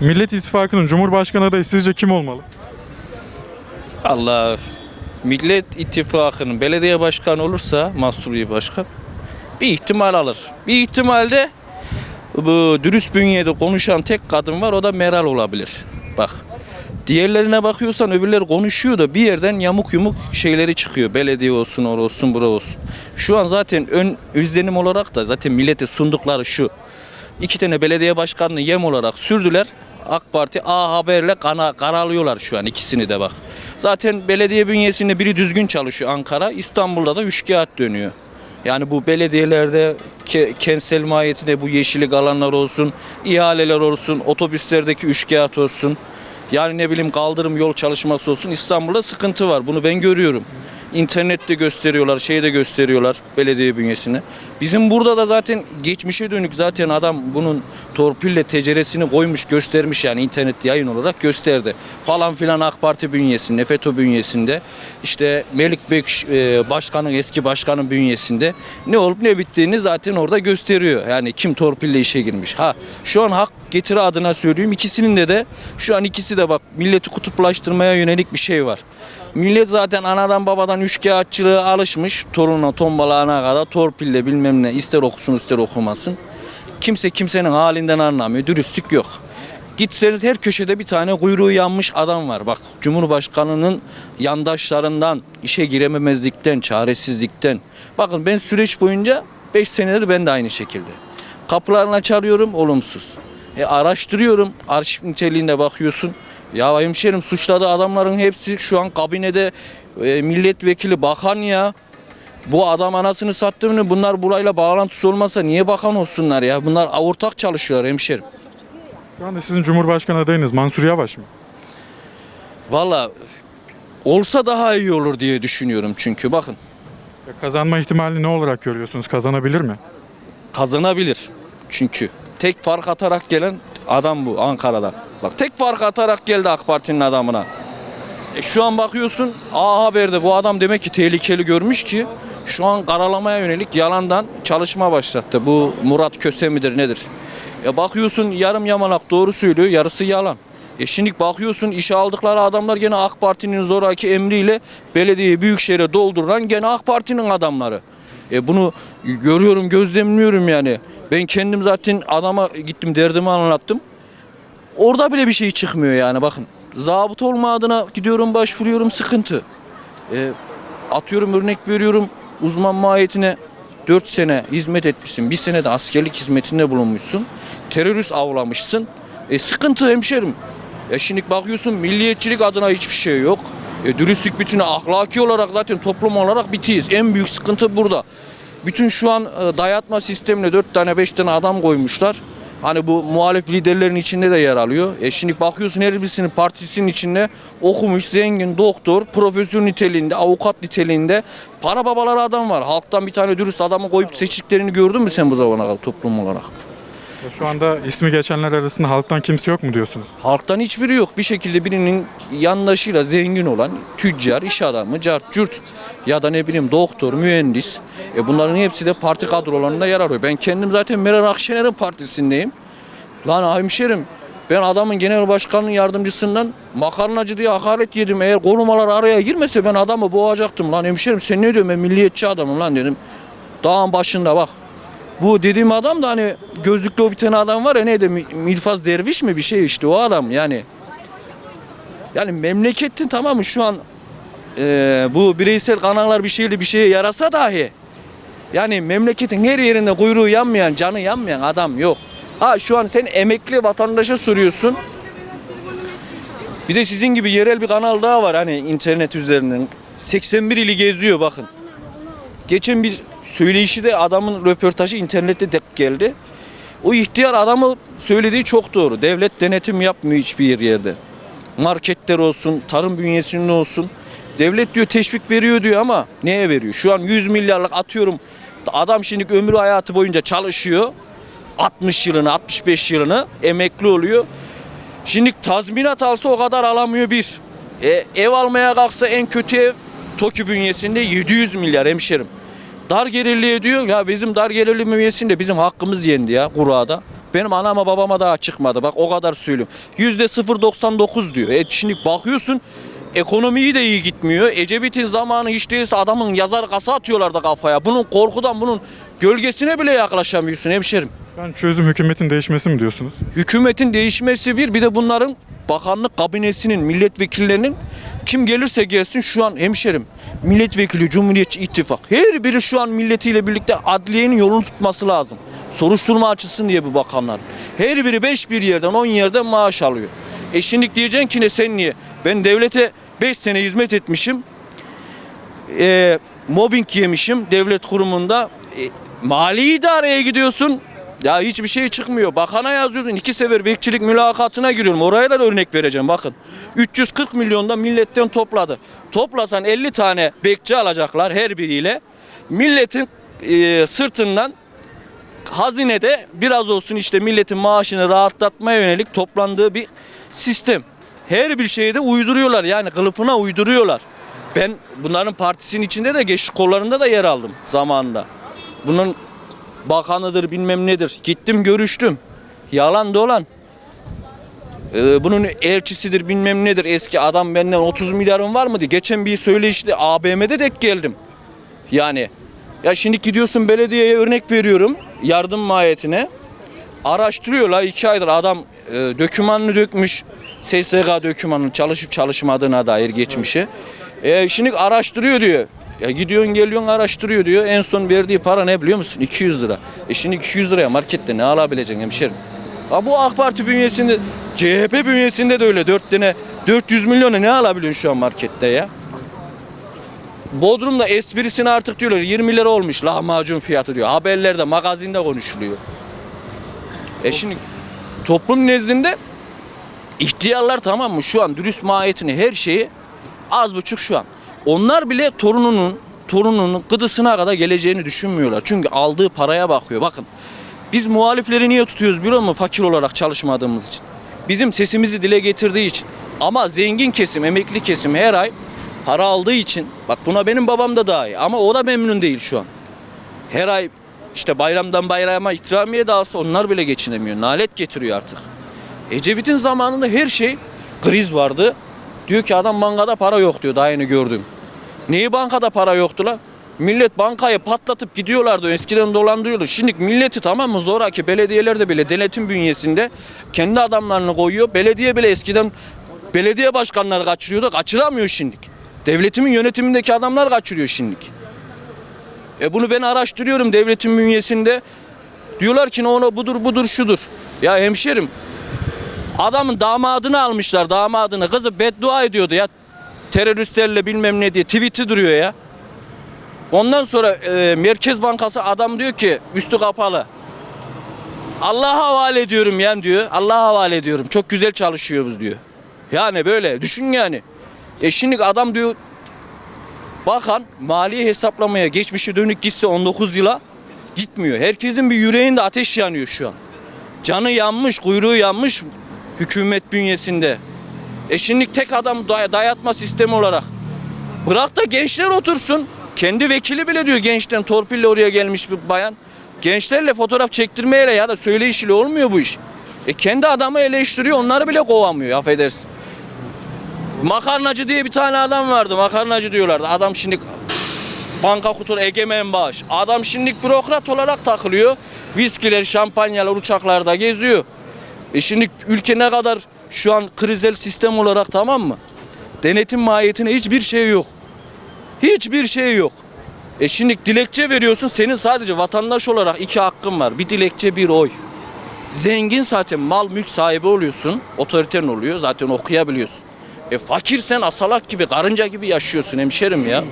Millet İttifakı'nın Cumhurbaşkanı adayı sizce kim olmalı? Allah Millet İttifakı'nın belediye başkanı olursa Mahsuri Başkan bir ihtimal alır. Bir ihtimalde bu dürüst bünyede konuşan tek kadın var o da Meral olabilir. Bak diğerlerine bakıyorsan öbürleri konuşuyor da bir yerden yamuk yumuk şeyleri çıkıyor. Belediye olsun, or olsun, bura olsun. Şu an zaten ön izlenim olarak da zaten millete sundukları şu. İki tane belediye başkanını yem olarak sürdüler. AK Parti A Haber'le kana, karalıyorlar şu an ikisini de bak. Zaten belediye bünyesinde biri düzgün çalışıyor Ankara. İstanbul'da da üçkağıt dönüyor. Yani bu belediyelerde ke, kentsel mahiyetinde bu yeşillik alanlar olsun, ihaleler olsun, otobüslerdeki üçkağıt olsun. Yani ne bileyim kaldırım yol çalışması olsun. İstanbul'da sıkıntı var. Bunu ben görüyorum. İnternette gösteriyorlar, şeyde gösteriyorlar belediye bünyesini. Bizim burada da zaten geçmişe dönük zaten adam bunun torpille teceresini koymuş, göstermiş yani internet yayın olarak gösterdi. Falan filan AK Parti bünyesinde, FETÖ bünyesinde, işte Melik Bek e, başkanın, eski başkanın bünyesinde ne olup ne bittiğini zaten orada gösteriyor. Yani kim torpille işe girmiş. Ha şu an hak getiri adına söyleyeyim ikisinin de de şu an ikisi de bak milleti kutuplaştırmaya yönelik bir şey var. Millet zaten anadan babadan üçkağıtçılığa alışmış. Torununa tombalağına kadar torpille bilmem ne ister okusun ister okumasın. Kimse kimsenin halinden anlamıyor. Dürüstlük yok. Gitseniz her köşede bir tane kuyruğu yanmış adam var. Bak Cumhurbaşkanının yandaşlarından, işe girememezlikten, çaresizlikten. Bakın ben süreç boyunca 5 senedir ben de aynı şekilde. Kapılarını çağırıyorum olumsuz. E araştırıyorum arşiv niteliğinde bakıyorsun. Ya hemşerim suçladığı adamların hepsi şu an kabinede e, milletvekili bakan ya. Bu adam anasını sattı mı bunlar burayla bağlantısı olmasa niye bakan olsunlar ya? Bunlar ortak çalışıyorlar hemşerim. Şu anda sizin Cumhurbaşkanı adayınız Mansur Yavaş mı? Valla olsa daha iyi olur diye düşünüyorum çünkü bakın Ya Kazanma ihtimalini ne olarak görüyorsunuz? Kazanabilir mi? kazanabilir. Çünkü tek fark atarak gelen adam bu Ankara'dan. Bak tek fark atarak geldi AK Parti'nin adamına. E şu an bakıyorsun A Haber'de bu adam demek ki tehlikeli görmüş ki şu an karalamaya yönelik yalandan çalışma başlattı. Bu Murat Köse midir nedir? E bakıyorsun yarım yamalak doğru söylüyor yarısı yalan. E şimdi bakıyorsun işe aldıkları adamlar gene AK Parti'nin zoraki emriyle belediye büyükşehir'e dolduran gene AK Parti'nin adamları. E bunu görüyorum gözlemliyorum yani. Ben kendim zaten adama gittim derdimi anlattım. Orada bile bir şey çıkmıyor yani bakın. Zabıt olma adına gidiyorum başvuruyorum sıkıntı. E, atıyorum örnek veriyorum uzman mahiyetine 4 sene hizmet etmişsin. Bir sene de askerlik hizmetinde bulunmuşsun. Terörist avlamışsın. E, sıkıntı hemşerim. E şimdi bakıyorsun milliyetçilik adına hiçbir şey yok. E, dürüstlük bütünü ahlaki olarak zaten toplum olarak bitiyiz. En büyük sıkıntı burada. Bütün şu an e, dayatma sistemine 4 tane 5 tane adam koymuşlar. Hani bu muhalif liderlerin içinde de yer alıyor. E şimdi bakıyorsun her birisinin partisinin içinde okumuş, zengin, doktor, profesör niteliğinde, avukat niteliğinde para babaları adam var. Halktan bir tane dürüst adamı koyup seçtiklerini gördün mü sen bu zamana kadar toplum olarak? Şu anda ismi geçenler arasında halktan kimse yok mu diyorsunuz? Halktan hiçbiri yok. Bir şekilde birinin yandaşıyla zengin olan tüccar, iş adamı, cart, cürt ya da ne bileyim doktor, mühendis. E bunların hepsi de parti kadrolarında yer arıyor. Ben kendim zaten Meral Akşener'in partisindeyim. Lan hemşerim ben adamın genel başkanının yardımcısından makarnacı diye hakaret yedim. Eğer korumalar araya girmese ben adamı boğacaktım. Lan hemşerim sen ne diyorsun ben milliyetçi adamım lan dedim. Dağın başında bak. Bu dediğim adam da hani gözlüklü o bir tane adam var ya neydi Mi- Milfaz Derviş mi bir şey işte o adam yani. Yani memleketin tamamı şu an eee, bu bireysel kanallar bir şeyle bir şeye yarasa dahi yani memleketin her yerinde kuyruğu yanmayan, canı yanmayan adam yok. Ha şu an sen emekli vatandaşa soruyorsun. Bir de sizin gibi yerel bir kanal daha var hani internet üzerinden. 81 ili geziyor bakın. Geçen bir söyleyişi de adamın röportajı internette denk geldi. O ihtiyar adamı söylediği çok doğru. Devlet denetim yapmıyor hiçbir yerde. Marketler olsun, tarım bünyesinde olsun. Devlet diyor teşvik veriyor diyor ama neye veriyor? Şu an 100 milyarlık atıyorum. Adam şimdi ömrü hayatı boyunca çalışıyor. 60 yılını, 65 yılını emekli oluyor. Şimdi tazminat alsa o kadar alamıyor bir. E, ev almaya kalksa en kötü ev TOKİ bünyesinde 700 milyar hemşerim. Dar gelirli diyor ya bizim dar gelirli bünyesinde bizim hakkımız yendi ya kurada. Benim anama babama daha çıkmadı. Bak o kadar söylüyorum. Yüzde 0.99 diyor. E şimdi bakıyorsun ekonomiyi de iyi gitmiyor. Ecevit'in zamanı hiç değilse adamın yazar kasa atıyorlardı kafaya. Bunun korkudan bunun gölgesine bile yaklaşamıyorsun hemşerim. An çözüm hükümetin değişmesi mi diyorsunuz? Hükümetin değişmesi bir, bir de bunların bakanlık kabinesinin, milletvekillerinin kim gelirse gelsin şu an hemşerim. Milletvekili, Cumhuriyetçi İttifak. Her biri şu an milletiyle birlikte adliyenin yolunu tutması lazım. Soruşturma açılsın diye bu bakanlar. Her biri 5 bir yerden 10 yerden maaş alıyor. E şimdi diyeceksin ki ne sen niye? Ben devlete 5 sene hizmet etmişim. E, mobbing yemişim devlet kurumunda. E, mali idareye gidiyorsun. Ya hiçbir şey çıkmıyor. Bakana yazıyorsun. iki sefer bekçilik mülakatına giriyorum. Oraya da örnek vereceğim bakın. 340 milyonda milletten topladı. Toplasan 50 tane bekçi alacaklar her biriyle. Milletin e, sırtından hazinede biraz olsun işte milletin maaşını rahatlatmaya yönelik toplandığı bir sistem. Her bir şeyi de uyduruyorlar yani kılıfına uyduruyorlar. Ben bunların partisinin içinde de geçiş kollarında da yer aldım zamanında. Bunun bakanıdır bilmem nedir. Gittim görüştüm. Yalan dolan. Ee, bunun elçisidir bilmem nedir. Eski adam benden 30 milyarım var mı diye. Geçen bir söyleşide ABM'de denk geldim. Yani ya şimdi gidiyorsun belediyeye örnek veriyorum yardım mahiyetine. Araştırıyorlar iki aydır adam e, dökümanını dökmüş. SSK dökümanını çalışıp çalışmadığına dair geçmişi. E, şimdi araştırıyor diyor. Ya gidiyorsun geliyorsun araştırıyor diyor. En son verdiği para ne biliyor musun? 200 lira. E şimdi 200 liraya markette ne alabileceksin hemşerim? Ha bu AK Parti bünyesinde, CHP bünyesinde de öyle 4 tane 400 milyona ne alabiliyorsun şu an markette ya? Bodrum'da esprisini artık diyorlar 20 lira olmuş lahmacun fiyatı diyor. Haberlerde, magazinde konuşuluyor. E şimdi toplum nezdinde ihtiyarlar tamam mı şu an dürüst mahiyetini her şeyi az buçuk şu an. Onlar bile torununun torununun gıdısına kadar geleceğini düşünmüyorlar. Çünkü aldığı paraya bakıyor. Bakın biz muhalifleri niye tutuyoruz biliyor musun? Fakir olarak çalışmadığımız için. Bizim sesimizi dile getirdiği için. Ama zengin kesim, emekli kesim her ay para aldığı için bak buna benim babam da dahil ama o da memnun değil şu an. Her ay işte bayramdan bayrama ikramiye dağılsa onlar bile geçinemiyor. Nalet getiriyor artık. Ecevit'in zamanında her şey kriz vardı. Diyor ki adam bankada para yok diyor daha yeni gördüm. Neyi bankada para yoktu la? Millet bankayı patlatıp gidiyorlardı. Eskiden dolandırıyordu. Şimdi milleti tamam mı zoraki belediyelerde bile denetim bünyesinde kendi adamlarını koyuyor. Belediye bile eskiden belediye başkanları kaçırıyordu. Kaçıramıyor şimdi. Devletimin yönetimindeki adamlar kaçırıyor şimdi. E bunu ben araştırıyorum devletin bünyesinde. Diyorlar ki ona budur budur şudur. Ya hemşerim adamın damadını almışlar damadını. Kızı beddua ediyordu ya. Teröristlerle bilmem ne diye tweet'i duruyor ya. Ondan sonra e, Merkez Bankası adam diyor ki üstü kapalı. Allah'a havale ediyorum yani diyor. Allah'a havale ediyorum. Çok güzel çalışıyoruz diyor. Yani böyle düşün yani. E şimdi adam diyor bakan mali hesaplamaya geçmişe dönük gitse 19 yıla gitmiyor. Herkesin bir yüreğinde ateş yanıyor şu an. Canı yanmış, kuyruğu yanmış hükümet bünyesinde. E şimdi tek adam day- dayatma sistemi olarak. Bırak da gençler otursun. Kendi vekili bile diyor gençten torpille oraya gelmiş bir bayan. Gençlerle fotoğraf çektirmeyle ya da söyleyişiyle olmuyor bu iş. E kendi adamı eleştiriyor onları bile kovamıyor affedersin. Makarnacı diye bir tane adam vardı. Makarnacı diyorlardı. Adam şimdi banka kutur egemen bağış. Adam şimdi bürokrat olarak takılıyor. Viskiler, şampanyalar uçaklarda geziyor. E şimdi ülke ne kadar şu an krizel sistem olarak tamam mı? Denetim mahiyetine hiçbir şey yok. Hiçbir şey yok. E şimdi dilekçe veriyorsun. Senin sadece vatandaş olarak iki hakkın var. Bir dilekçe, bir oy. Zengin zaten mal mülk sahibi oluyorsun. Otoriten oluyor. Zaten okuyabiliyorsun. E fakirsen asalak gibi, karınca gibi yaşıyorsun hemşerim ya.